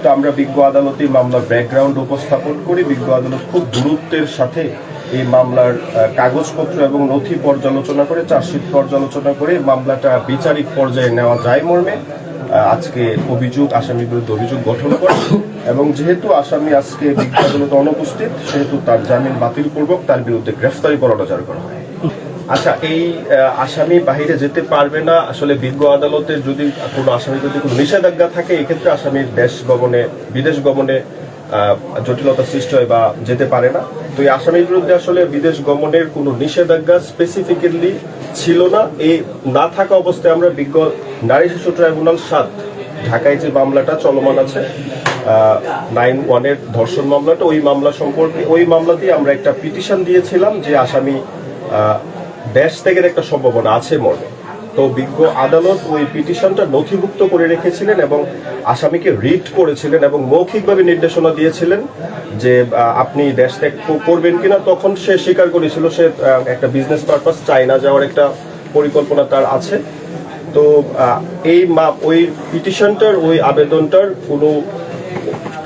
আমরা বিজ্ঞ আদালতে মামলার ব্যাকগ্রাউন্ড উপস্থাপন করি। বিজ্ঞ আদালত খুব গুরুত্বের সাথে এই মামলার কাগজপত্র এবং নথি পর্যালোচনা করে, চার্জশিট পর্যালোচনা করে মামলাটা বিচারিক পর্যায়ে নেওয়া যায় মর্মে। আজকে অভিযোগ আসামি বিরুদ্ধে অভিযোগ গঠন করে। এবং যেহেতু আসামি আজকে বিজ্ঞ আদালতে অনুপস্থিত, সেহেতু তার জামিন বাতিল বাতিলপূর্বক তার বিরুদ্ধে গ্রেফতারি পরোয়ানা জারি করা হয় আচ্ছা এই আসামি বাহিরে যেতে পারবে না, আসলে বিজ্ঞ আদালতে যদি কোনো আসামি যদি কোনো নিষেধাজ্ঞা থাকে, এক্ষেত্রে আসামির দেশ গমনে বিদেশ গমনে জটিলতা সৃষ্টি হয় বা যেতে পারে না। তো এই আসামির বিরুদ্ধে আসলে বিদেশ গমনের কোনো নিষেধাজ্ঞা স্পেসিফিক্যালি ছিল না। এই না থাকা অবস্থায় আমরা বিজ্ঞ নারী শিশু ট্রাইব্যুনাল সাত, ঢাকায় যে মামলাটা চলমান আছে নাইন ওয়ানের ধর্ষণ মামলাটা, ওই মামলা সম্পর্কে, ওই মামলাতেই আমরা একটা পিটিশন দিয়েছিলাম যে আসামি দেশ ত্যাগের একটা সম্ভাবনা আছে মর্মে। তো বিজ্ঞ আদালত ওই পিটিশনটা নথিভুক্ত করে রেখেছিলেন এবং আসামিকে রিট করেছিলেন এবং মৌখিকভাবে নির্দেশনা দিয়েছিলেন যে আপনি দেশ ত্যাগ করবেন কিনা। তখন সে স্বীকার করেছিল সে একটা বিজনেস পারপাস চায়না যাওয়ার একটা পরিকল্পনা তার আছে। তো এই মা ওই পিটিশনটার, ওই আবেদনটার কোনো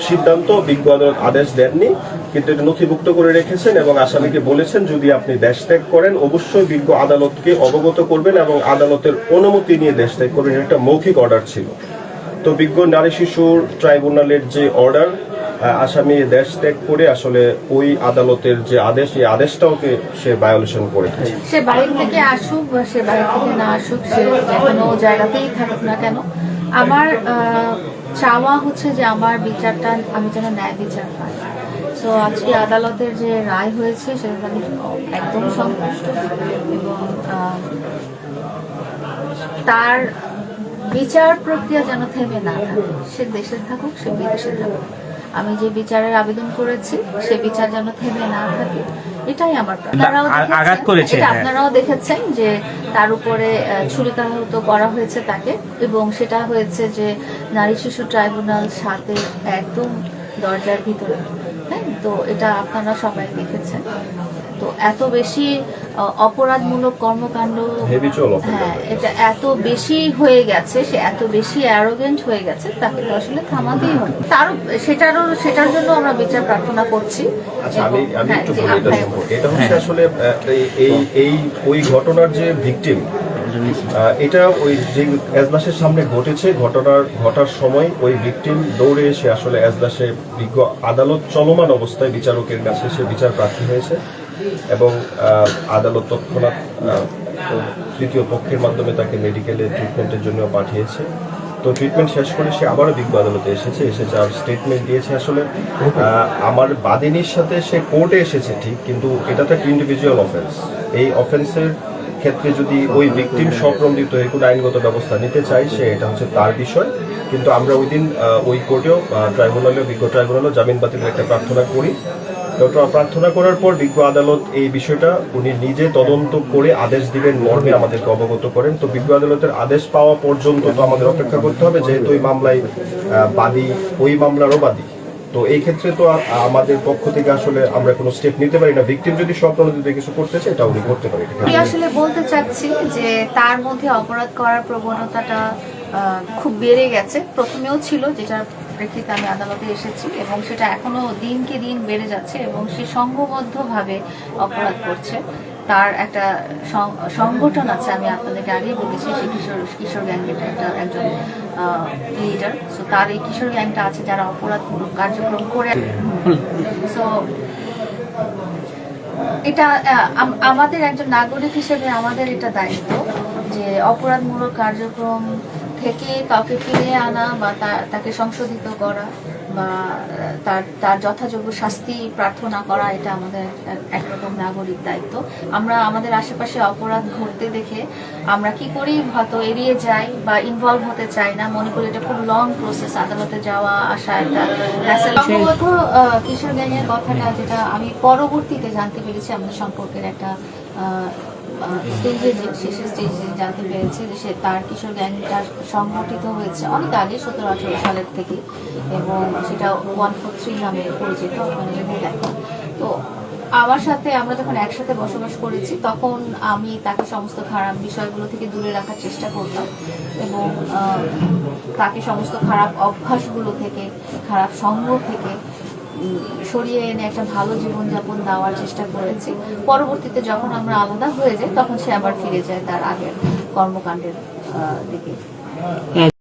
সিদ্ধান্ত বিজ্ঞ আদালত আদেশ দেননি। কিন্তু এটা নথিভুক্ত করে রেখেছেন এবং আসামিকে বলেছেন, যদি আপনি দেশ ত্যাগ করেন, অবশ্যই বিজ্ঞ আদালতকে অবগত করবেন এবং আদালতের অনুমতি নিয়ে দেশ ত্যাগ করবেন একটা মৌখিক অর্ডার ছিল। তো বিজ্ঞ নারী শিশুর ট্রাইব্যুনালের যে অর্ডার আসামি দেশ ত্যাগ করে আসলে ওই আদালতের যে আদেশ, এই আদেশটাওকে সে ভায়োলেশন করেছে সে বাইরে থেকে আসুক বা সে বাইরে থেকে না আসুক, সে জায়গাতেই থাকুক না কেন। আমার চাওয়া হচ্ছে যে আমার বিচারটা আমি যেন ন্যায় বিচার পাই। সো আজকে আদালতের যে রায় হয়েছে সেটা আমি একদম সন্তুষ্ট। এবং তার বিচার প্রক্রিয়া যেন থেমে না থাকে সে দেশে থাকুক সে বিদেশে থাকুক। আমি যে বিচারের আবেদন করেছি সে বিচার যেন থেমে না থাকে এটাই আমার আঘাত করেছে, হ্যাঁ। আপনারাও দেখেছেন যে তার উপরে ছুরিকাহত করা হয়েছে তাকে এবং সেটা হয়েছে যে নারী শিশু ট্রাইব্যুনাল সাথে একদম দরজার ভিতরে। তো এটা আপনারা সবাই দেখেছেন। তো এত বেশি অপরাধমূলক কর্মকাণ্ড হ্যাঁ এটা এত বেশি হয়ে গেছে সে এত বেশি অ্যারোগেন্ট হয়ে গেছে তাকে তো আসলে থামাতেই হবে। তার সেটারও সেটার জন্য আমরা বিচার প্রার্থনা করছি। আচ্ছা আমি হ্যাঁ, একটু বলি এটা আপনাকে সম্পর্কে। এটা হচ্ছে আসলে এই এই ওই ঘটনার যে ভিকটিম এটা ওই যে এজলাসের সামনে ঘটেছে ঘটনার ঘটার সময় ওই ভিকটিম দৌড়ে এসে আসলে এজলাসে বিজ্ঞ আদালত চলমান অবস্থায় বিচারকের কাছে সে বিচার প্রার্থী হয়েছে এবং আদালত তৎক্ষণাৎ তৃতীয় পক্ষের মাধ্যমে তাকে মেডিকেলে ট্রিটমেন্টের জন্য পাঠিয়েছে। তো ট্রিটমেন্ট শেষ করে সে আবারও বিজ্ঞ আদালতে এসেছে এসে যার স্টেটমেন্ট দিয়েছে আসলে আমার বাদিনীর সাথে সে কোর্টে এসেছে ঠিক কিন্তু এটা তো একটা ইন্ডিভিজুয়াল অফেন্স এই অফেন্সের ক্ষেত্রে যদি ওই ভিকটিম স্বপ্রণোদিত হয়ে কোনো আইনগত ব্যবস্থা নিতে চাই সে এটা হচ্ছে তার বিষয়। কিন্তু আমরা ওই দিন ওই কোর্টেও ট্রাইব্যুনালেও, বিজ্ঞ ট্রাইব্যুনালেও জামিন বাতিলের একটা প্রার্থনা করি। প্রার্থনা করার পর বিজ্ঞ আদালত এই বিষয়টা উনি নিজে তদন্ত করে আদেশ দিবেন, মর্মে আমাদেরকে অবগত করেন। তো বিজ্ঞ আদালতের আদেশ পাওয়া পর্যন্ত তো আমাদের অপেক্ষা করতে হবে, যেহেতু ওই মামলায় বাদী, ওই মামলারও বাদী তো এই ক্ষেত্রে তো আমাদের পক্ষ থেকে আসলে আমরা কোনো স্টেপ নিতে পারি না। ভিকটিম যদি স্বপ্রণোদিত কিছু করতে চায় এটা উনি করতে পারে। আমি আসলে বলতে চাচ্ছি যে তার মধ্যে অপরাধ করার প্রবণতাটা খুব বেড়ে গেছে। প্রথমেও ছিল যেটা প্রেক্ষিতে আমি আদালতে এসেছি এবং সেটা এখনও দিনকে দিন বেড়ে যাচ্ছে এবং সে সংঘবদ্ধভাবে অপরাধ করছে। তার একটা সংগঠন আছে আমি আপনাদেরকে আগেই বলেছি সে কিশোর কিশোর গ্যাংয়ের একটা একজন লিডার সো তার এই কিশোর গ্যাংটা আছে যারা অপরাধমূলক কার্যক্রম করে। সো এটা আমাদের একজন নাগরিক হিসেবে আমাদের এটা দায়িত্ব যে অপরাধমূলক কার্যক্রম থেকে কাউকে ফিরিয়ে আনা বা তাকে সংশোধিত করা। বা তার তার যথাযোগ্য শাস্তি প্রার্থনা করা এটা আমাদের একরকম নাগরিক দায়িত্ব। আমরা আমাদের আশেপাশে অপরাধ ঘটতে দেখে আমরা কি করি? হয়তো এড়িয়ে যাই বা ইনভলভ হতে চাই না। মনে করি এটা খুব লং প্রসেস আদালতে যাওয়া আসা একটা। সম্ভবত কিশোর গ্যাংয়ের কথাটা যেটা আমি পরবর্তীতে জানতে পেরেছি আমাদের সম্পর্কের একটা স্টেজে শেষের স্টেজে জানতে পেরেছি যে সে তার কিশোর গ্যাংটা সংগঠিত হয়েছে অনেক আগে, সতেরো, আঠারো সালের থেকে। এবং সেটা ওয়ান ফোর থ্রি নামে পরিচিত যদি দেখেন তো আমার সাথে আমরা যখন একসাথে বসবাস করেছি, তখন আমি তাকে সমস্ত খারাপ বিষয়গুলো থেকে দূরে রাখার চেষ্টা করতাম। এবং তাকে সমস্ত খারাপ অভ্যাসগুলো থেকে, খারাপ সঙ্গ থেকে সরিয়ে এনে একটা ভালো জীবনযাপন দেওয়ার চেষ্টা করেছি। পরবর্তীতে যখন আমরা আলাদা হয়ে যাই তখন সে আবার ফিরে যায় তার আগের কর্মকাণ্ডের দিকে। আহ,